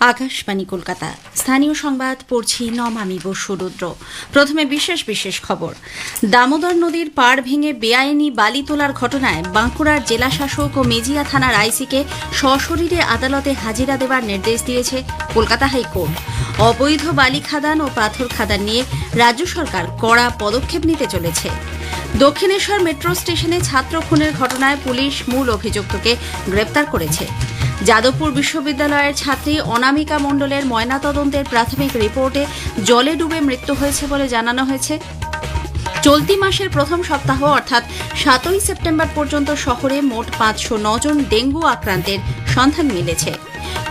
আকাশবাণী কলকাতা। স্থানীয় সংবাদ পড়ছি নমামি বসুরুদ্র প্রথমে বিশেষ বিশেষ খবর। দামোদর নদীর পাড় ভেঙে বেআইনি বালি তোলার ঘটনায় বাঁকুড়ার জেলাশাসক ও মেজিয়া থানার আইসিকে সশরীরে আদালতে হাজিরা দেওয়ার নির্দেশ দিয়েছে কলকাতা হাইকোর্ট। অবৈধ বালি খাদান ও পাথর খাদান নিয়ে রাজ্য সরকার কড়া পদক্ষেপ নিতে চলেছে। দক্ষিণেশ্বর মেট্রো স্টেশনে ছাত্র খুনের ঘটনায় পুলিশ মূল অভিযুক্তকে গ্রেপ্তার করেছে। যাদবপুর বিশ্ববিদ্যালয়ের ছাত্রী অনামিকা মণ্ডলের ময়নাতদন্তের প্রাথমিক রিপোর্টে জলে ডুবে মৃত্যু হয়েছে বলে জানানো হয়েছে। চলতি মাসের প্রথম সপ্তাহ, অর্থাৎ সাতই সেপ্টেম্বর পর্যন্ত শহরে মোট পাঁচশো জন ডেঙ্গু আক্রান্তের সন্ধান মিলেছে।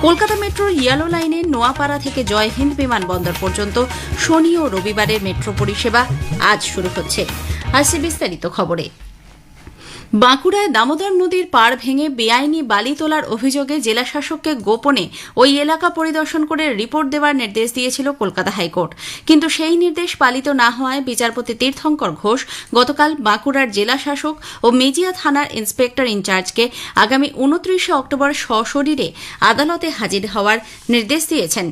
কলকাতা মেট্রোর ইয়েলো লাইনে নোয়াপাড়া থেকে জয় হিন্দ বিমানবন্দর পর্যন্ত শনি ও রবিবারের মেট্রো পরিষেবা আজ শুরু হচ্ছে। আসছে বিস্তারিত খবরে। বাঁকুড়ায় দামোদর নদীর পাড় ভেঙে বেআইনি বালি তোলার অভিযোগে জেলাশাসককে গোপনে ওই এলাকা পরিদর্শন করে রিপোর্ট দেওয়ার নির্দেশ দিয়েছিল কলকাতা হাইকোর্ট। কিন্তু সেই নির্দেশ পালিত না হওয়ায় বিচারপতি তীর্থঙ্কর ঘোষ গতকাল বাঁকুড়ার জেলাশাসক ও মেজিয়া থানার ইন্সপেক্টর ইনচার্জকে আগামী উনত্রিশে অক্টোবর সশরীরে আদালতে হাজির হওয়ার নির্দেশ দিয়েছেন।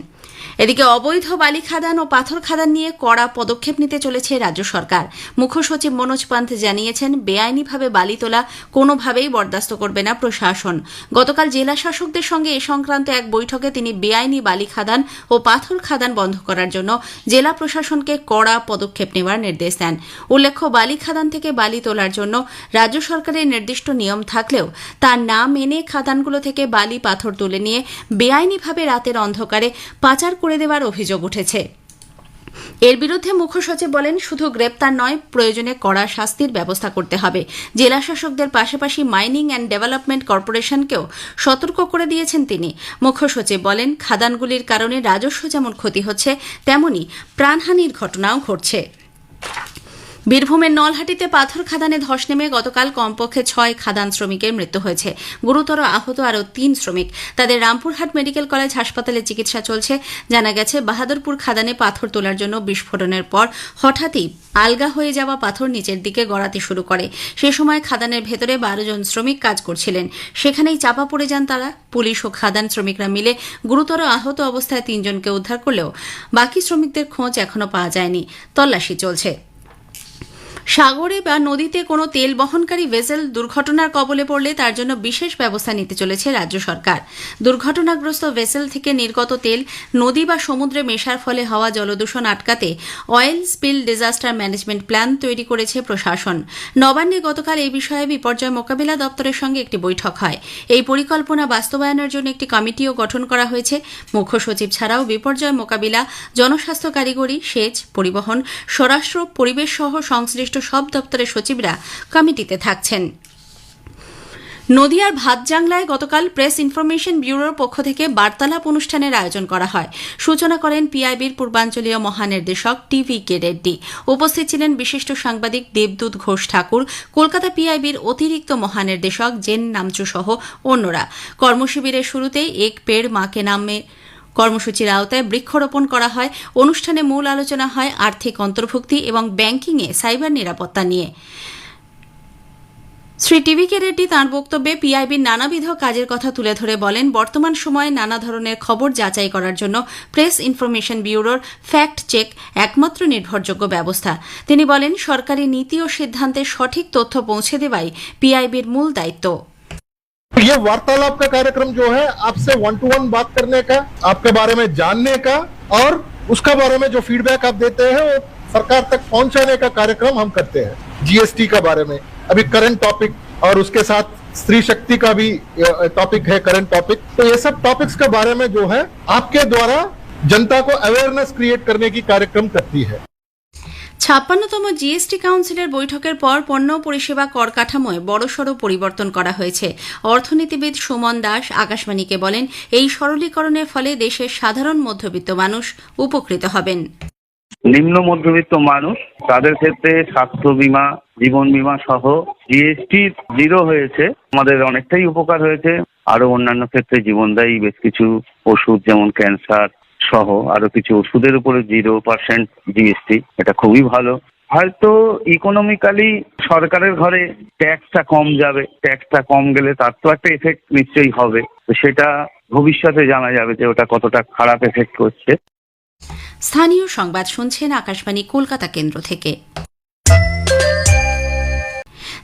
এদিকে অবৈধ বালি খাদান ও পাথর খাদান নিয়ে কড়া পদক্ষেপ নিতে চলেছে রাজ্য সরকার। মুখ্য সচিব মনোজ পান্ত জানিয়েছেন, বেআইনিভাবে বালি তোলা কোনোভাবেই বরদাস্ত করবে না প্রশাসন। গতকাল জেলা শাসকদের সঙ্গে এ সংক্রান্ত এক বৈঠকে তিনি বেআইনি বালি খাদান ও পাথর খাদান বন্ধ করার জন্য জেলা প্রশাসনকে কড়া পদক্ষেপ নেওয়ার নির্দেশ দেন। উল্লেখ্য বালি খাদান থেকে বালি তোলার জন্য রাজ্য সরকারের নির্দিষ্ট নিয়ম থাকলেও তা না মেনে খাদানগুলো থেকে বালি পাথর তুলে নিয়ে বেআইনিভাবে রাতের অন্ধকারে পাচার করে দেওয়ার অভিযোগ উঠেছে। এর বিরুদ্ধে মুখ্য সচিব বলেন, শুধু গ্রেপ্তার নয়, প্রয়োজনে কড়া শাস্তির ব্যবস্থা করতে হবে। জেলা শাসকদের পাশাপাশি মাইনিং অ্যান্ড ডেভেলপমেন্ট কর্পোরেশনকেও সতর্ক করে দিয়েছেন তিনি। মুখ্য সচিব বলেন, খাদানগুলির কারণে রাজস্ব যেমন ক্ষতি হচ্ছে, তেমনি প্রাণহানির ঘটনাও ঘটছে। বীরভূমের নলহাটিতে পাথর খাদানে ধস নেমে গতকাল কমপক্ষে ছয় খাদান শ্রমিকের মৃত্যু হয়েছে। গুরুতর আহত আরও তিন শ্রমিক। তাদের রামপুরহাট মেডিকেল কলেজ হাসপাতালে চিকিৎসা চলছে। জানা গেছে, বাহাদুরপুর খাদানে পাথর তোলার জন্য বিস্ফোরণের পর হঠাৎই আলগা হয়ে যাওয়া পাথর নিচের দিকে গড়াতে শুরু করে। সে সময় খাদানের ভেতরে বারো জন শ্রমিক কাজ করছিলেন। সেখানেই চাপা পড়ে যান তারা। পুলিশ ও খাদান শ্রমিকরা মিলে গুরুতর আহত অবস্থায় তিনজনকে উদ্ধার করলেও বাকি শ্রমিকদের খোঁজ এখনও পাওয়া যায়নি। তল্লাশি চলছে। সাগরে বা নদীতে কোনো তেল বহনকারী ভেসেল দুর্ঘটনার কবলে পড়লে তার জন্য বিশেষ ব্যবস্থা নিতে চলেছে রাজ্য সরকার। দুর্ঘটনাগ্রস্ত ভেসেল থেকে নির্গত তেল নদী বা সমুদ্রে মেশার ফলে হওয়া জলদূষণ আটকাতে oil spill disaster management plan তৈরি করেছে প্রশাসন। নবান্নে গতকাল এই বিষয়ে বিপর্যয় মোকাবিলা দপ্তরের সঙ্গে একটি বৈঠক হয়। এই পরিকল্পনা বাস্তবায়নের জন্য একটি কমিটিও গঠন করা হয়েছে। মুখ্য সচিব ছাড়াও বিপর্যয় মোকাবিলা, জনস্বাস্থ্য কারিগরি, সেচ, পরিবহন, স্বরাষ্ট্র, পরিবেশ সহ সংশ্লিষ্ট সব দপ্তরের সচিবরা কমিটিতে থাকছেন। নদিয়ার ভাতজাংলায় গতকাল প্রেস ইনফরমেশন ব্যুরোর পক্ষ থেকে বার্তালাপ অনুষ্ঠানের আয়োজন করা হয়। সূচনা করেন পিআইবির পূর্বাঞ্চলীয় মহানির্দেশক টিভি কে রেড্ডি। উপস্থিত ছিলেন বিশিষ্ট সাংবাদিক দেবদূত ঘোষ ঠাকুর, কলকাতা পিআইবির অতিরিক্ত মহানির্দেশক জেন নামচু সহ অন্যরা। কর্মশিবিরের শুরুতেই এক পেড় মাকে নামে কর্মসূচির আওতায় বৃক্ষরোপণ করা হয়, অনুষ্ঠানে মূল আলোচনা হয় আর্থিক অন্তর্ভুক্তি এবং ব্যাংকিংয়ে সাইবার নিরাপত্তা নিয়ে। শ্রী টিভি কে রেড্ডি তাঁর বক্তব্যে পিআইবির নানাবিধ কাজের কথা তুলে ধরে বলেন, বর্তমান সময়ে নানা ধরনের খবর যাচাই করার জন্য প্রেস ইনফরমেশন ব্যুরোর ফ্যাক্ট চেক একমাত্র নির্ভরযোগ্য ব্যবস্থা। তিনি বলেন, সরকারি নীতি ও সিদ্ধান্তে সঠিক তথ্য পৌঁছে দেওয়াই পিআইবির মূল দায়িত্ব। ये वार्तालाप का कार्यक्रम जो है आपसे वन टू वन बात करने का, आपके बारे में जानने का और उसका बारे में जो फीडबैक आप देते हैं, वो सरकार तक पहुँचाने का कार्यक्रम हम करते हैं जीएसटी का बारे में। अभी करंट टॉपिक और उसके साथ स्त्री शक्ति का भी टॉपिक है करंट टॉपिक तो ये सब टॉपिक्स के बारे में जो है, आपके द्वारा जनता को अवेयरनेस क्रिएट करने की कार्यक्रम करती है। ছাপ্পান্নতম জিএসটি কাউন্সিলের বৈঠকের পর পণ্য পরিষেবা কর কাঠামোয় বড়সড় পরিবর্তন করা হয়েছে। অর্থনীতিবিদ সুমন দাস আকাশবাণীকে বলেন, এই সরলীকরণের ফলে দেশের সাধারণ মধ্যবিত্ত মানুষ উপকৃত হবেন। নিম্ন মধ্যবিত্ত মানুষ তাদের ক্ষেত্রে স্বাস্থ্য বীমা, জীবন বীমা সহ জিএসটি জিরো হয়েছে। আমাদের অনেকটাই উপকার হয়েছে। আরও অন্যান্য ক্ষেত্রে জীবনদায়ী বেশ কিছু ওষুধ যেমন ক্যান্সার সহ আরও কিছু ওষুধের উপরে জিরো পার্সেন্ট জিএসটি এটা খুবই ভালো। হয়তো ইকোনমিক্যালি সরকারের ঘরে ট্যাক্সটা কম যাবে ট্যাক্সটা কম গেলে তার তো একটা এফেক্ট নিশ্চয়ই হবে। তো সেটা ভবিষ্যতে জানা যাবে যে ওটা কতটা খারাপ এফেক্ট করছে। স্থানীয় সংবাদ শুনছেন আকাশবাণী কলকাতা কেন্দ্র থেকে।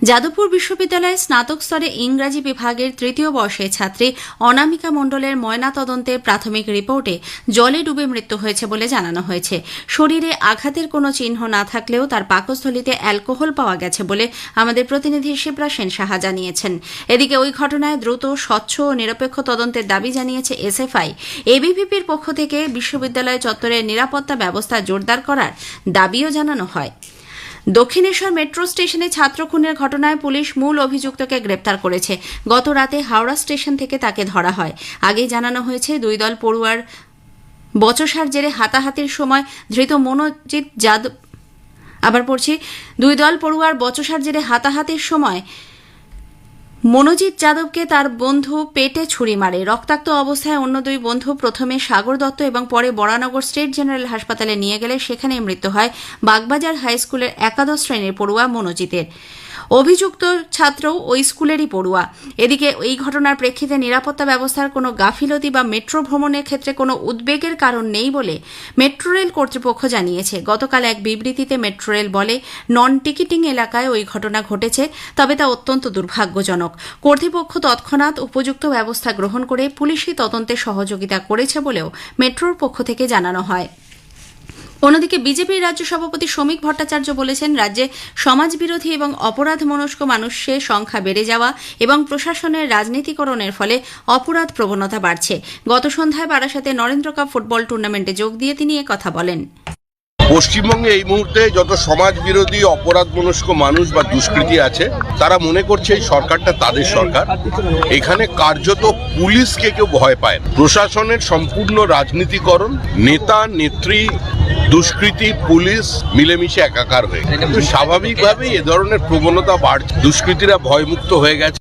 যাদবপুর বিশ্ববিদ্যালয়ের স্নাতক স্তরে ইংরাজি বিভাগের তৃতীয় বর্ষের ছাত্রী অনামিকা মণ্ডলের ময়নাতদন্তের প্রাথমিক রিপোর্টে জলে ডুবে মৃত্যু হয়েছে বলে জানানো হয়েছে। শরীরে আঘাতের কোনো চিহ্ন না থাকলেও তার পাকস্থলিতে অ্যালকোহল পাওয়া গেছে বলে আমাদের প্রতিনিধি শিবরা সেন সাহা জানিয়েছেন। এদিকে ওই ঘটনায় দ্রুত, স্বচ্ছ ও নিরপেক্ষ তদন্তের দাবি জানিয়েছে এসএফআই। এবিভিপির পক্ষ থেকে বিশ্ববিদ্যালয় চত্বরের নিরাপত্তা ব্যবস্থা জোরদার করার দাবিও জানানো হয়। দক্ষিণেশ্বর মেট্রো স্টেশনে ছাত্র খুনের ঘটনায় পুলিশ মূল অভিযুক্তকে গ্রেপ্তার করেছে। গত রাতে হাওড়া স্টেশন থেকে তাকে ধরা হয়। আগেই জানানো হয়েছে, দুই দল পড়ুয়ার বচসার জেরে হাতাহাতির সময় ধৃত মনোজিৎ যাদব আবার পড়ছি দুই দল পড়ুয়ার বচসার জেরে হাতাহাতির সময় মনোজিৎ যাদবকে তার বন্ধু পেটে ছুরি মারে। রক্তাক্ত অবস্থায় অন্য দুই বন্ধু প্রথমে সাগর দত্ত এবং পরে বরানগর স্টেট জেনারেল হাসপাতালে নিয়ে গেলে সেখানে মৃত্যু হয়। বাগবাজার হাই স্কুলের একাদশ শ্রেণির পড়ুয়া মনোজিতের। অভিযুক্ত ছাত্রও ওই স্কুলেরই পড়ুয়া। এদিকে এই ঘটনার প্রেক্ষিতে নিরাপত্তা ব্যবস্থার কোনো গাফিলতি বা মেট্রো ভ্রমণের ক্ষেত্রে কোনো উদ্বেগের কারণ নেই বলে মেট্রো রেল কর্তৃপক্ষ জানিয়েছে। গতকাল এক বিবৃতিতে মেট্রো রেল বলে নন টিকিটিং এলাকায় ওই ঘটনা ঘটেছে, তবে তা অত্যন্ত দুর্ভাগ্যজনক। কর্তৃপক্ষ তৎক্ষণাৎ উপযুক্ত ব্যবস্থা গ্রহণ করে পুলিশি তদন্তে সহযোগিতা করেছে বলেও মেট্রোর পক্ষ থেকে জানানো হয়। অন্যদিকে বিজেপির রাজ্য সভাপতি শ্রমিক ভট্টাচার্য বলেছেন, রাজ্যে সমাজবিরোধী এবং অপরাধ মনস্ক মানুষের সংখ্যা বেড়ে যাওয়া এবং প্রশাসনের রাজনীতিকরণের ফলে অপরাধ প্রবণতা বাড়ছে। গত সন্ধ্যায় বারাসাতে নরেন্দ্র কাপ ফুটবল টুর্নামেন্টে যোগ দিয়ে তিনি কথা বলেন। পশ্চিমবঙ্গে এই মুহূর্তে যত সমাজ বিরোধী অপরাধ মনস্ক মানুষ বা দুষ্কৃতী আছে, তারা মনে করছে এই সরকারটা তাদের সরকার। এখানে কার্যত পুলিশকে কেউ ভয় পায় প্রশাসনের সম্পূর্ণ রাজনীতিকরণ, নেতা, নেত্রী, দুষ্কৃতী, পুলিশ মিলেমিশে একাকার হয়ে। স্বাভাবিকভাবেই এ ধরনের প্রবণতা বাড়ছে। দুষ্কৃতীরা ভয়মুক্ত হয়ে গেছে।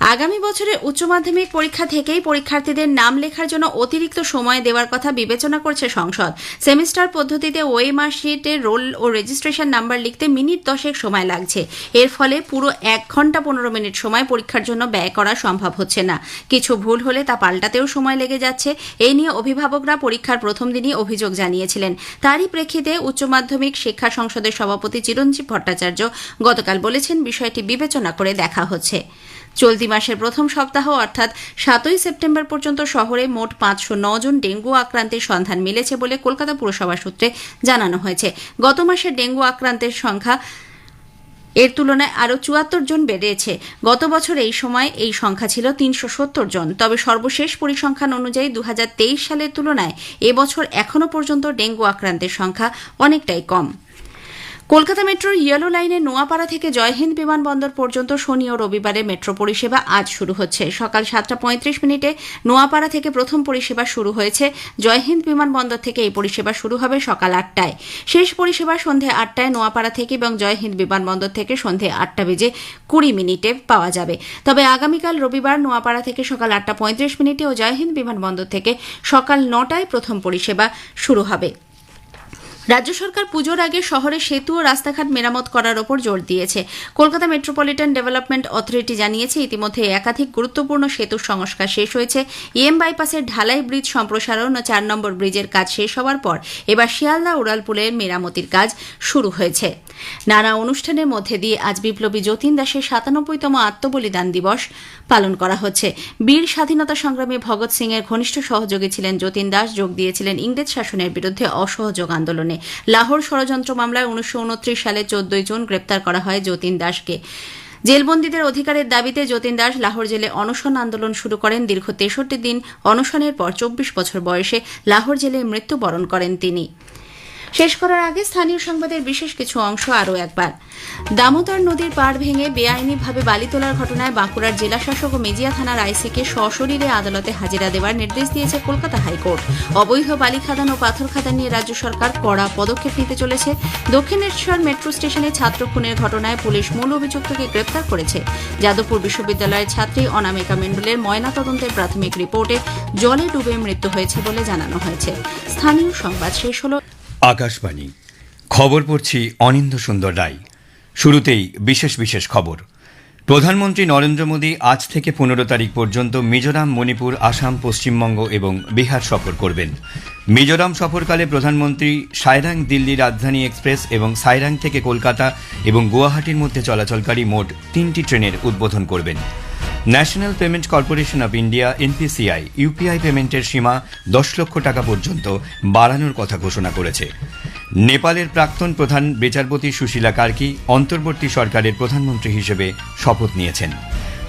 আগামী বছরের উচ্চ মাধ্যমিক পরীক্ষা থেকেই পরীক্ষার্থীদের নাম লেখার জন্য অতিরিক্ত সময় দেওয়ার কথা বিবেচনা করছে সংসদ। সেমিস্টার পদ্ধতিতে ওয়েমার শিটে রোল ও রেজিস্ট্রেশন নাম্বার লিখতে মিনিট দশেক সময় লাগছে। এর ফলে পুরো এক ঘণ্টা পনেরো মিনিট সময় পরীক্ষার জন্য ব্যয় করা সম্ভব হচ্ছে না। কিছু ভুল হলে তা পাল্টাতেও সময় লেগে যাচ্ছে। এই নিয়ে অভিভাবকরা পরীক্ষার প্রথম দিনই অভিযোগ জানিয়েছিলেন। তারই প্রেক্ষিতে উচ্চ মাধ্যমিক শিক্ষা সংসদের সভাপতি চিরঞ্জীব ভট্টাচার্য গতকাল বলেছেন, বিষয়টি বিবেচনা করে দেখা হচ্ছে। চলতি মাসের প্রথম সপ্তাহ, অর্থাৎ সাতই সেপ্টেম্বর পর্যন্ত শহরে মোট পাঁচশো জন ডেঙ্গু আক্রান্তের সন্ধান মিলেছে বলে কলকাতা পুরসভা সূত্রে জানানো হয়েছে। গত মাসে ডেঙ্গু আক্রান্তের সংখ্যা এর তুলনায় আরও চুয়াত্তর জন বেড়েছে। গত বছর এই সময় এই সংখ্যা ছিল তিনশো সত্তর জন। তবে সর্বশেষ পরিসংখ্যান অনুযায়ী দু হাজার তেইশ সালের তুলনায় এবছর এখনও পর্যন্ত ডেঙ্গু আক্রান্তের সংখ্যা অনেকটাই কম। কলকাতা মেট্রোর ইয়েলো লাইনে নোয়াপাড়া থেকে জয়হিন্দ বিমানবন্দর পর্যন্ত শনি ও রবিবারে মেট্রো পরিষেবা আজ শুরু হচ্ছে। সকাল সাতটা পঁয়ত্রিশ মিনিটে নোয়াপাড়া থেকে প্রথম পরিষেবা শুরু হয়েছে। জয়হিন্দ বিমানবন্দর থেকে এই পরিষেবা শুরু হবে সকাল আটটায়। শেষ পরিষেবা সন্ধে আটটায় নোয়াপাড়া থেকে এবং জয়হিন্দ বিমানবন্দর থেকে সন্ধে আটটা বেজে কুড়ি মিনিটে পাওয়া যাবে। তবে আগামীকাল রবিবার নোয়াপাড়া থেকে সকাল আটটা পঁয়ত্রিশ মিনিটে ও জয়হিন্দ বিমানবন্দর থেকে সকাল নটায় প্রথম পরিষেবা শুরু হবে। রাজ্য সরকার পুজোর আগে শহরে সেতু ও রাস্তাঘাট মেরামত করার ওপর জোর দিয়েছে। কলকাতা মেট্রোপলিটন ডেভেলপমেন্ট অথরিটি জানিয়েছে, ইতিমধ্যে একাধিক গুরুত্বপূর্ণ সেতুর সংস্কার শেষ হয়েছে। ইএম বাইপাসের ঢালাই ব্রিজ সম্প্রসারণ ও চার নম্বর ব্রিজের কাজ শেষ হওয়ার পর এবার শিয়ালদা উড়ালপুলের মেরামতির কাজ শুরু হয়েছে। নানা অনুষ্ঠানের মধ্যে দিয়ে আজ বিপ্লবী যতীন দাসের সাতানব্বইতম আত্মবলিদান দিবস পালন করা হচ্ছে। বীর স্বাধীনতা সংগ্রামী ভগৎ সিং এর ঘনিষ্ঠ সহযোগী ছিলেন যতীন দাস, যোগ দিয়েছিলেন ইংরেজ শাসনের বিরুদ্ধে অসহযোগ আন্দোলনে। লাহোর ষড়যন্ত্র মামলায় উনিশশো উনত্রিশ সালে চোদ্দই জুন গ্রেপ্তার করা হয় যতীন দাসকে। জেলবন্দীদের অধিকারের দাবিতে যতীন দাস লাহোর জেলে অনশন আন্দোলন শুরু করেন। দীর্ঘ তেষট্টি দিন অনশনের পর চব্বিশ বছর বয়সে লাহোর জেলে মৃত্যুবরণ করেন তিনি। শেষ করার আগে স্থানীয় সংবাদের বিশেষ কিছু অংশ আরও একবার। দামোদর নদীর পাড় ভেঙে বেআইনিভাবে বালি তোলার ঘটনায় বাঁকুড়ার জেলাশাসক ও মেজিয়া থানার আইসিকে সশরীরে আদালতে হাজিরা দেওয়ার নির্দেশ দিয়েছে কলকাতা হাইকোর্ট। অবৈধ বালি খাদান ও পাথর খাদান নিয়ে রাজ্য সরকার কড়া পদক্ষেপ নিতে চলেছে। দক্ষিণেশ্বর মেট্রো স্টেশনে ছাত্র খুনের ঘটনায় পুলিশ মূল অভিযুক্তকে গ্রেপ্তার করেছে। যাদবপুর বিশ্ববিদ্যালয়ের ছাত্রী অনামিকা মণ্ডলের ময়নাতদন্তের প্রাথমিক রিপোর্টে জলে ডুবে মৃত্যু হয়েছে বলে জানানো হয়েছে। স্থানীয় সংবাদ শেষ হল। আকাশবাণী। খবর পড়ছি অনিন্দ সুন্দর রায়। শুরুতেই বিশেষ বিশেষ খবর। প্রধানমন্ত্রী নরেন্দ্র মোদী আজ থেকে পনেরো তারিখ পর্যন্ত মিজোরাম, মণিপুর, আসাম, পশ্চিমবঙ্গ এবং বিহার সফর করবেন। মিজোরাম সফরকালে প্রধানমন্ত্রী সাইরাং দিল্লি রাজধানী এক্সপ্রেস এবং সাইরাং থেকে কলকাতা এবং গুয়াহাটির মধ্যে চলাচলকারী মোট তিনটি ট্রেনের উদ্বোধন করবেন। National payment corporation of India, NPCI, UPI পেমেন্টের সীমা দশ লক্ষ টাকা পর্যন্ত বাড়ানোর কথা ঘোষণা করেছে। নেপালের প্রাক্তন প্রধান বিচারপতি সুশীলা কার্কি অন্তর্বর্তী সরকারের প্রধানমন্ত্রী হিসেবে শপথ নিয়েছেন।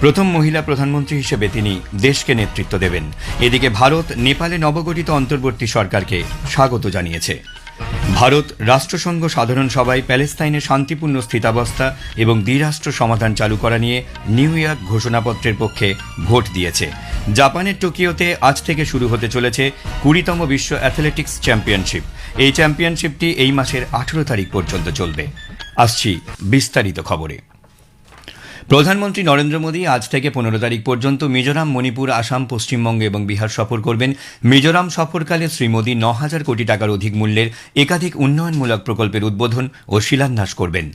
প্রথম মহিলা প্রধানমন্ত্রী হিসেবে তিনি দেশকে নেতৃত্ব দেবেন। এদিকে ভারত, নেপালে নবগঠিত অন্তর্বর্তী সরকারকে স্বাগত জানিয়েছে। ভারত রাষ্ট্রসংঘ সাধারণ সভায় প্যালেস্তাইনে শান্তিপূর্ণ স্থিতাবস্থা এবং দ্বিরাষ্ট্র সমাধান চালু করা নিয়ে নিউ ইয়র্ক ঘোষণাপত্রের পক্ষে ভোট দিয়েছে। জাপানের টোকিওতে আজ থেকে শুরু হতে চলেছে কুড়িতম বিশ্ব অ্যাথলেটিক্স চ্যাম্পিয়নশিপ। এই চ্যাম্পিয়নশিপটি এই মাসের আঠেরো তারিখ পর্যন্ত চলবে। আসছি বিস্তারিত খবরে। প্রধানমন্ত্রী নরেন্দ্র মোদী আজ থেকে পনেরো তারিখ পর্যন্ত মিজোরাম, মণিপুর, আসাম, পশ্চিমবঙ্গ এবং বিহার সফর করবেন। মিজোরাম সফরকালে শ্রী মোদী ন হাজার কোটি টাকার অধিক মূল্যের একাধিক উন্নয়নমূলক প্রকল্পের উদ্বোধন ও শিলান্যাস করবেন।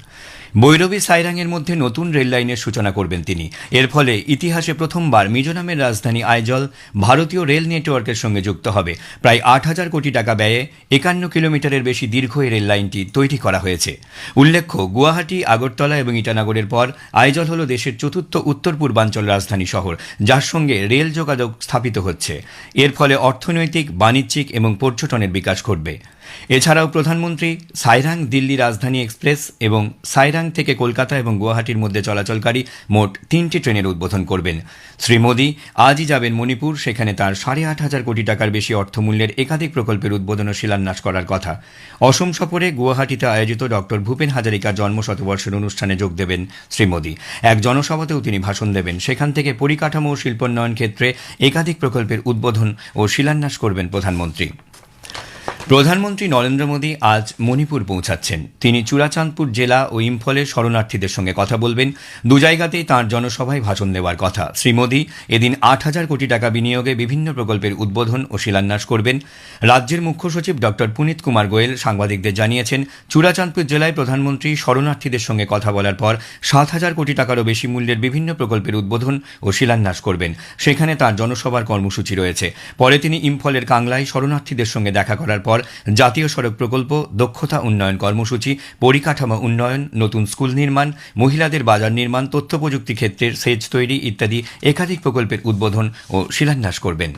বৈরবী সাইরাংয়ের মধ্যে নতুন রেল লাইনের সূচনা করবেন তিনি। এর ফলে ইতিহাসে প্রথমবার মিজোরামের রাজধানী আইজল ভারতীয় রেল নেটওয়ার্কের সঙ্গে যুক্ত হবে। প্রায় আট হাজার কোটি টাকা ব্যয়ে একান্ন কিলোমিটারের বেশি দীর্ঘ এই রেল লাইনটি তৈরি করা হয়েছে। উল্লেখ্য, গুয়াহাটি, আগরতলা এবং ইটানগরের পর আইজল হল দেশের চতুর্থ উত্তর পূর্বাঞ্চল রাজধানী শহর, যার সঙ্গে রেল যোগাযোগ স্থাপিত হচ্ছে। এর ফলে অর্থনৈতিক, বাণিজ্যিক এবং পর্যটনের বিকাশ ঘটবে। এছাড়াও প্রধানমন্ত্রী সাইরাং দিল্লি রাজধানী এক্সপ্রেস এবং সাইরাং থেকে কলকাতা এবং গুয়াহাটির মধ্যে চলাচলকারী মোট তিনটি ট্রেনের উদ্বোধন করবেন। শ্রী মোদী আজই যাবেন মণিপুর, সেখানে তার সাড়ে আট হাজার কোটি টাকার বেশি অর্থমূল্যের একাধিক প্রকল্পের উদ্বোধন ও শিলান্যাস করার কথা। অসম সফরে গুয়াহাটিতে আয়োজিত ডক্টর ভূপেন হাজারিকার জন্ম শতবর্ষের অনুষ্ঠানে যোগ দেবেন শ্রী মোদী। এক জনসভাতেও তিনি ভাষণ দেবেন। সেখান থেকে পরিকাঠামো ও শিল্পোন্নয়ন ক্ষেত্রে একাধিক প্রকল্পের উদ্বোধন ও শিলান্যাস করবেন প্রধানমন্ত্রী। প্রধানমন্ত্রী নরেন্দ্র মোদী আজ মণিপুর পৌঁছাচ্ছেন। তিনি চূড়াচাঁদপুর জেলা ও ইম্ফলের শরণার্থীদের সঙ্গে কথা বলবেন। দু জায়গাতেই তাঁর জনসভায় ভাষণ দেওয়ার কথা। শ্রী মোদী এদিন আট হাজার কোটি টাকা বিনিয়োগে বিভিন্ন প্রকল্পের উদ্বোধন ও শিলান্যাস করবেন। রাজ্যের মুখ্য সচিব ডক্টর পুনিত কুমার গোয়েল সাংবাদিকদের জানিয়েছেন, চূড়াচাঁদপুর জেলায় প্রধানমন্ত্রী শরণার্থীদের সঙ্গে কথা বলার পর সাত হাজার কোটি টাকারও বেশি মূল্যের বিভিন্ন প্রকল্পের উদ্বোধন ও শিলান্যাস করবেন। সেখানে তাঁর জনসভার কর্মসূচি রয়েছে। পরে তিনি ইম্ফলের কাংলায় শরণার্থীদের সঙ্গে দেখা করার পর জাতীয় সড়ক প্রকল্প, দক্ষতা উন্নয়ন কর্মসূচি, পরিকাঠামো উন্নয়ন, নতুন স্কুল নির্মাণ, মহিলাদের বাজার নির্মাণ, তথ্য প্রযুক্তি ক্ষেত্রের সেচ তৈরি ইত্যাদি একাধিক প্রকল্পের উদ্বোধন ও শিলান্যাস করবেন।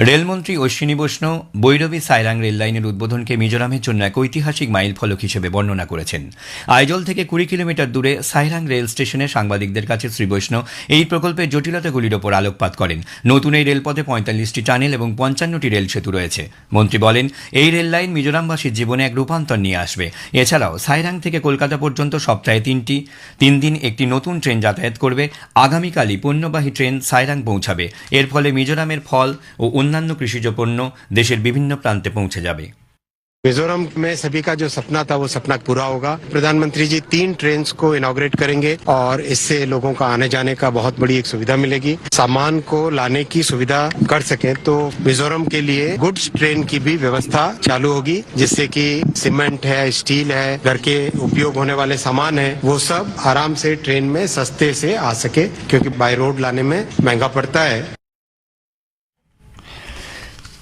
রেলমন্ত্রী অশ্বিনী বৈষ্ণব বৈরবী সাইরাং রেল লাইনের উদ্বোধনকে মিজোরামের জন্য এক ঐতিহাসিক মাইল ফলক হিসেবে বর্ণনা করেছেন। আইজল থেকে কুড়ি কিলোমিটার দূরে সাইরাং রেল স্টেশনে সাংবাদিকদের কাছে শ্রী বৈষ্ণব এই প্রকল্পের জটিলতাগুলির ওপর আলোকপাত করেন। নতুন এই রেলপথে পঁয়তাল্লিশটি টানেল এবং পঞ্চান্নটি রেল সেতু রয়েছে। মন্ত্রী বলেন, এই রেল লাইন মিজোরামবাসীর জীবনে এক রূপান্তর নিয়ে আসবে। এছাড়াও সাইরাং থেকে কলকাতা পর্যন্ত সপ্তাহে তিনটি, তিন দিন একটি নতুন ট্রেন যাতায়াত করবে। আগামীকালই পণ্যবাহী ট্রেন সাইরাং পৌঁছাবে। এর ফলে মিজোরামের ফল ও অন্যান্য কৃষিজ পণ্য দেশের বিভিন্ন প্রান্তে পৌঁছে যাবে मिजोरम में सभी का जो सपना था वो सपना पूरा होगा प्रधानमंत्री जी तीन ट्रेन को इनॉग्रेट करेंगे और इससे लोगों का आने जाने का बहुत बड़ी एक सुविधा मिलेगी सामान को लाने की सुविधा कर सके तो मिजोरम के लिए गुड्स ट्रेन की भी व्यवस्था चालू होगी जिससे कि सीमेंट है स्टील है घर के उपयोग होने वाले सामान है वो सब आराम से ट्रेन में सस्ते से आ सके क्योंकि बाय रोड लाने में महंगा पड़ता है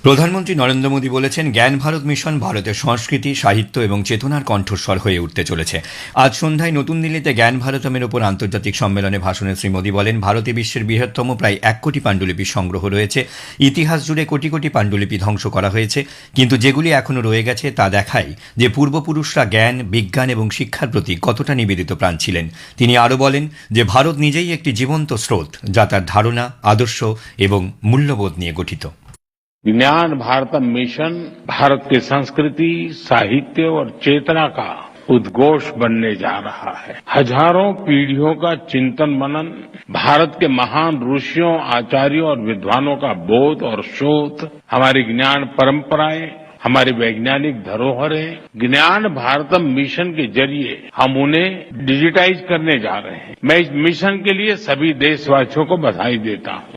প্রধানমন্ত্রী নরেন্দ্র মোদী বলেছেন, জ্ঞান ভারত মিশন ভারতের সংস্কৃতি, সাহিত্য এবং চেতনার কণ্ঠস্বর হয়ে উঠতে চলেছে। আজ সন্ধ্যায় নতুন দিল্লিতে জ্ঞান ভারতমের ওপর আন্তর্জাতিক সম্মেলনে ভাষণে শ্রী মোদী বলেন, ভারতে বিশ্বের বৃহত্তম প্রায় এক কোটি পাণ্ডুলিপির সংগ্রহ রয়েছে। ইতিহাস জুড়ে কোটি কোটি পাণ্ডুলিপি ধ্বংস করা হয়েছে। কিন্তু যেগুলি এখনও রয়ে গেছে তা দেখায় যে পূর্বপুরুষরা জ্ঞান, বিজ্ঞান এবং শিক্ষার প্রতি কতটা নিবেদিত প্রাণ ছিলেন। তিনি আরও বলেন যে, ভারত নিজেই একটি জীবন্ত স্রোত যা তার ধারণা, আদর্শ এবং মূল্যবোধ নিয়ে গঠিত। ज्ञान भारतम मिशन, भारत की संस्कृति, साहित्य और चेतना का उद्घोष बनने जा रहा है। हज़ारों पीढ़ियों का चिंतन मनन, भारत के महान ऋषियों, आचार्यों और विद्वानों का बोध और शोध, हमारी ज्ञान परंपराएँ, हमारी वैज्ञानिक धरोहरें, ज्ञान भारतम मिशन के ज़रिए हम उन्हें डिजिटाइज करने जा रहे हैं। मैं इस मिशन के लिए सभी देशवासियों को बधाई देता हूँ।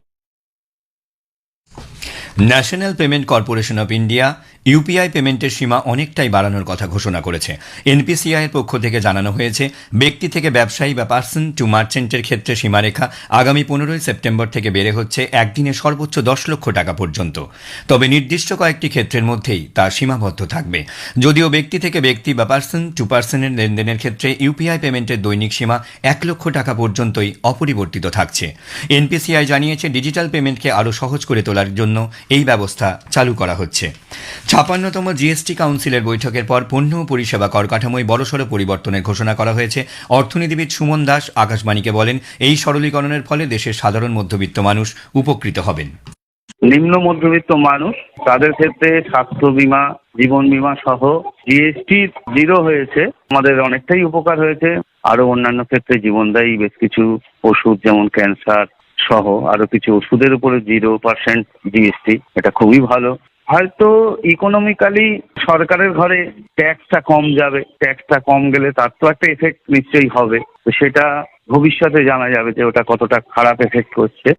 National payment corporation of India UPI পেমেন্টের সীমা অনেকটাই বাড়ানোর কথা ঘোষণা করেছে। এনপিসিআই এর পক্ষ থেকে জানানো হয়েছে, ব্যক্তি থেকে ব্যবসায়ী বা পার্সন টু মার্চেন্টের ক্ষেত্রে সীমারেখা আগামী পনেরোই সেপ্টেম্বর থেকে বেড়ে হচ্ছে একদিনে সর্বোচ্চ দশ লক্ষ টাকা পর্যন্ত। তবে নির্দিষ্ট কয়েকটি ক্ষেত্রের মধ্যেই তা সীমাবদ্ধ থাকবে। যদিও ব্যক্তি থেকে ব্যক্তি বা পার্সন টু পার্সনের লেনদেনের ক্ষেত্রে ইউপিআই পেমেন্টের দৈনিক সীমা এক লক্ষ টাকা পর্যন্তই অপরিবর্তিত থাকছে। এনপিসিআই জানিয়েছে, ডিজিটাল পেমেন্টকে আরও সহজ করে তোলার জন্য এই ব্যবস্থা চালু করা হচ্ছে। ছাপান্নতম জিএসটি কাউন্সিলের বৈঠকের পর পণ্য পরিষেবা কর কাঠামোয় বড়সড় পরিবর্তনের ঘোষণা করা হয়েছে। অর্থনীতিবিদ সুমন দাস আকাশবাণীকে বলেন, এই সরলীকরণের ফলে দেশের সাধারণ মধ্যবিত্ত মানুষ উপকৃত হবেন। নিম্ন মধ্যবিত্ত মানুষ, তাদের ক্ষেত্রে স্বাস্থ্য বীমা, জীবন বীমা সহ জিএসটি জিরো হয়েছে। আমাদের অনেকটাই উপকার হয়েছে। আরও অন্যান্য ক্ষেত্রে জীবনদায়ী বেশ কিছু ওষুধ যেমন ক্যান্সার সহ আরও কিছু ওষুধের উপরে জিরো পার্সেন্ট জিএসটি। এটা খুবই ভালো। হয়তো ইকোনমিক্যালি সরকারের ঘরে ট্যাক্সটা কম যাবে ট্যাক্সটা কম গেলে তার তো একটা এফেক্ট নিশ্চয়ই হবে। তো সেটা ভবিষ্যতে জানা যাবে যে ওটা কতটা খারাপ এফেক্ট করছে।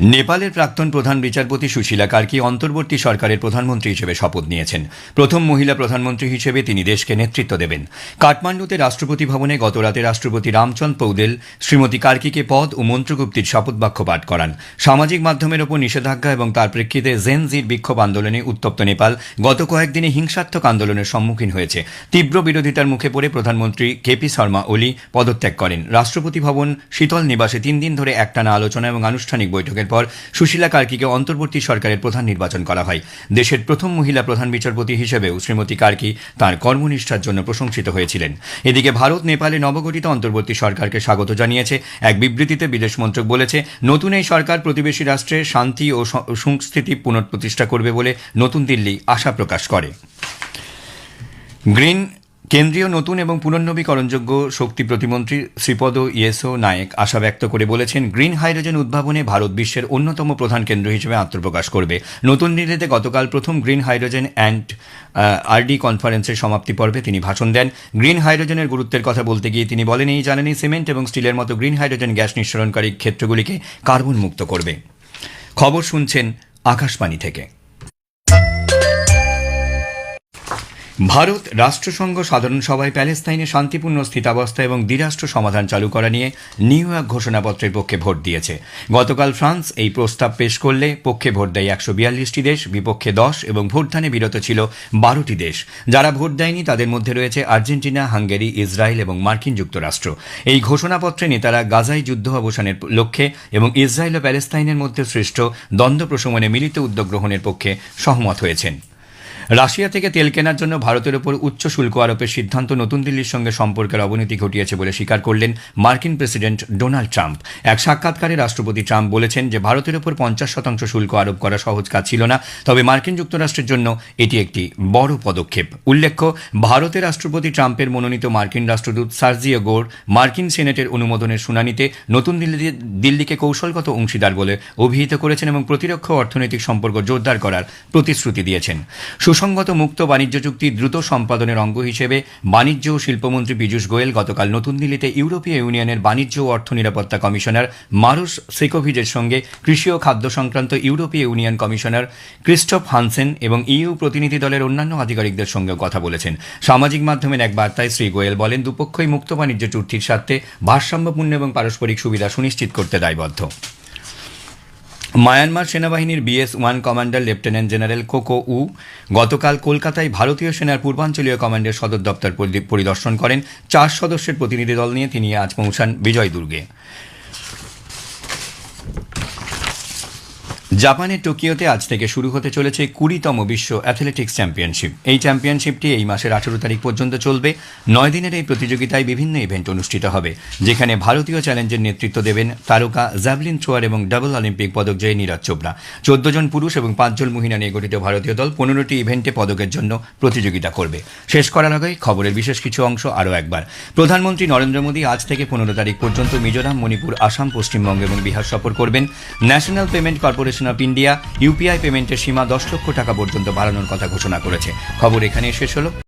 নেপালের প্রাক্তন প্রধান বিচারপতি সুশীলা কার্কি অন্তর্বর্তী সরকারের প্রধানমন্ত্রী হিসেবে শপথ নিয়েছেন। প্রথম মহিলা প্রধানমন্ত্রী হিসেবে তিনি দেশকে নেতৃত্ব দেবেন। কাঠমান্ডুতে রাষ্ট্রপতি ভবনে গতরাতে রাষ্ট্রপতি রামচন্দ পৌদেল শ্রীমতী কার্কিকে পদ ও মন্ত্রগুপ্তির শপথ বাক্য পাঠ করান। সামাজিক মাধ্যমের ওপর নিষেধাজ্ঞা এবং তার প্রেক্ষিতে জেন জির বিক্ষোভ আন্দোলনে উত্তপ্ত নেপাল গত কয়েকদিনে হিংসাত্মক আন্দোলনের সম্মুখীন হয়েছে। তীব্র বিরোধিতার মুখে পড়ে প্রধানমন্ত্রী কেপি শর্মা ওলি পদত্যাগ করেন। রাষ্ট্রপতি ভবন শীতল নিবাসে তিন দিন ধরে একটানা আলোচনা এবং আনুষ্ঠানিক বৈঠকের পর সুশীলা কার্কিকে অন্তর্বর্তী সরকারের প্রধান নির্বাচন করা হয়। দেশের প্রথম মহিলা প্রধান বিচারপতি হিসেবেও শ্রীমতী কার্কি তাঁর কর্মনিষ্ঠার জন্য প্রশংসিত হয়েছিলেন। এদিকে ভারত, নেপালে নবগঠিত অন্তর্বর্তী সরকারকে স্বাগত জানিয়েছে। এক বিবৃতিতে বিদেশ মন্ত্রক বলেছে, নতুন এই সরকার প্রতিবেশী রাষ্ট্রে শান্তি ও সংস্থিতি পুনঃপ্রতিষ্ঠা করবে বলে নতুন দিল্লি আশা প্রকাশ করে। গ্রিন কেন্দ্রীয় নতুন এবং পুনর্নবীকরণযোগ্য শক্তি প্রতিমন্ত্রী শ্রীপদ ইয়েসো নায়েক আশা ব্যক্ত করে বলেছেন, গ্রিন হাইড্রোজেন উদ্ভাবনে ভারত বিশ্বের অন্যতম প্রধান কেন্দ্র হিসেবে আত্মপ্রকাশ করবে। নতুন দিল্লিতে গতকাল প্রথম গ্রিন হাইড্রোজেন অ্যান্ড আরডি কনফারেন্সের সমাপ্তি পর্বে তিনি ভাষণ দেন। গ্রিন হাইড্রোজেনের গুরুত্বের কথা বলতে গিয়ে তিনি বলেন, এই জ্বালানি সিমেন্ট এবং স্টিলের মতো গ্রিন হাইড্রোজেন গ্যাস নিঃসরণকারী ক্ষেত্রগুলিকে কার্বন মুক্ত করবে। খবর শুনছেন আকাশবাণী থেকে। ভারত রাষ্ট্রসংঘ সাধারণ সভায় প্যালেস্তাইনে শান্তিপূর্ণ স্থিতাবস্থা এবং দ্বিরাষ্ট্র সমাধান চালু করা নিয়ে নিউ ইয়র্ক ঘোষণাপত্রের পক্ষে ভোট দিয়েছে। গতকাল ফ্রান্স এই প্রস্তাব পেশ করলে পক্ষে ভোট দেয় একশো বিয়াল্লিশটি দেশ, বিপক্ষে দশ এবং ভোটদানে বিরত ছিল বারোটি দেশ। যারা ভোট দেয়নি, তাদের মধ্যে রয়েছে আর্জেন্টিনা, হাঙ্গেরি, ইসরায়েল এবং মার্কিন যুক্তরাষ্ট্র। এই ঘোষণাপত্রে নেতারা গাজায় যুদ্ধ অবসানের লক্ষ্যে এবং ইসরায়েল ও প্যালেস্তাইনের মধ্যে সৃষ্ট দ্বন্দ্ব প্রশমনে মিলিত উদ্যোগ গ্রহণের পক্ষে সহমত হয়েছেন। রাশিয়া থেকে তেল কেনার জন্য ভারতের ওপর উচ্চ শুল্ক আরোপের সিদ্ধান্ত নতুন দিল্লির সঙ্গে সম্পর্কের অবনতি ঘটিয়েছে বলে স্বীকার করলেন মার্কিন প্রেসিডেন্ট ডোনাল্ড ট্রাম্প। এক সাক্ষাৎকারে রাষ্ট্রপতি ট্রাম্প বলেছেন যে, ভারতের ওপর পঞ্চাশ শতাংশ শুল্ক আরোপ করা সহজ কাজ ছিল না, তবে মার্কিন যুক্তরাষ্ট্রের জন্য এটি একটি বড় পদক্ষেপ। উল্লেখ্য, ভারতের রাষ্ট্রপতি ট্রাম্পের মনোনীত মার্কিন রাষ্ট্রদূত সার্জিও গোর মার্কিন সেনেটের অনুমোদনের শুনানিতে নতুন দিল্লি দিল্লিকে কৌশলগত অংশীদার বলে অভিহিত করেছেন এবং প্রতিরক্ষা অর্থনৈতিক সম্পর্ক জোরদার করার প্রতিশ্রুতি দিয়েছেন। সুসংগত মুক্ত বাণিজ্য চুক্তি দ্রুত সম্পাদনের অঙ্গ হিসেবে বাণিজ্য ও শিল্পমন্ত্রী পীযূষ গোয়েল গতকাল নতুন দিল্লিতে ইউরোপীয় ইউনিয়নের বাণিজ্য ও অর্থ নিরাপত্তা কমিশনার মারুস সেকোভিজের সঙ্গে কৃষি ও খাদ্য সংক্রান্ত ইউরোপীয় ইউনিয়ন কমিশনার ক্রিস্টফ হানসেন এবং ইইউ প্রতিনিধি দলের অন্যান্য আধিকারিকদের সঙ্গেও কথা বলেছেন। সামাজিক মাধ্যমের এক বার্তায় শ্রী গোয়েল বলেন, দুপক্ষই মুক্ত বাণিজ্য চুক্তির স্বার্থে ভারসাম্যপূর্ণ এবং পারস্পরিক সুবিধা সুনিশ্চিত করতে দায়বদ্ধ। মায়ানমার সেনাবাহিনীর BS one commander lieutenant general cocoa উ গতকাল কলকাতায় ভারতীয় সেনার পূর্বাঞ্চলীয় কমান্ডের সদর দপ্তর পরিদর্শন করেন। চার সদস্যের প্রতিনিধি দল নিয়ে তিনি আজ পৌঁছান বিজয় জাপানের টোকিওতে আজ থেকে শুরু হতে চলেছে কুড়িতম বিশ্ব অ্যাথলেটিক্স চ্যাম্পিয়নশিপ। এই চ্যাম্পিয়নশিপটি এই মাসের আঠেরো তারিখ পর্যন্ত চলবে। নয় দিনের এই প্রতিযোগিতায় বিভিন্ন ইভেন্ট অনুষ্ঠিত হবে, যেখানে ভারতীয় চ্যালেঞ্জের নেতৃত্ব দেবেন তারকা জ্যাভলিন থ্রোয়ার এবং ডাবল অলিম্পিক পদক জয়ী নীরজ চোপড়া। চোদ্দ জন পুরুষ এবং পাঁচজন মহিলা নিয়ে গঠিত ভারতীয় দল পনেরোটি ইভেন্টে পদকের জন্য প্রতিযোগিতা করবে। শেষ করার আগে খবরের বিশেষ কিছু অংশ আরও একবার। প্রধানমন্ত্রী নরেন্দ্র মোদী আজ থেকে পনেরো তারিখ পর্যন্ত মিজোরাম, মণিপুর, আসাম, পশ্চিমবঙ্গ এবং বিহার সফর করবেন। National payment corporation of India UPI পেমেন্টের সীমা দশ লক্ষ টাকা পর্যন্ত বাড়ানোর কথা ঘোষণা করেছে। খবর এখানে শেষ হলো।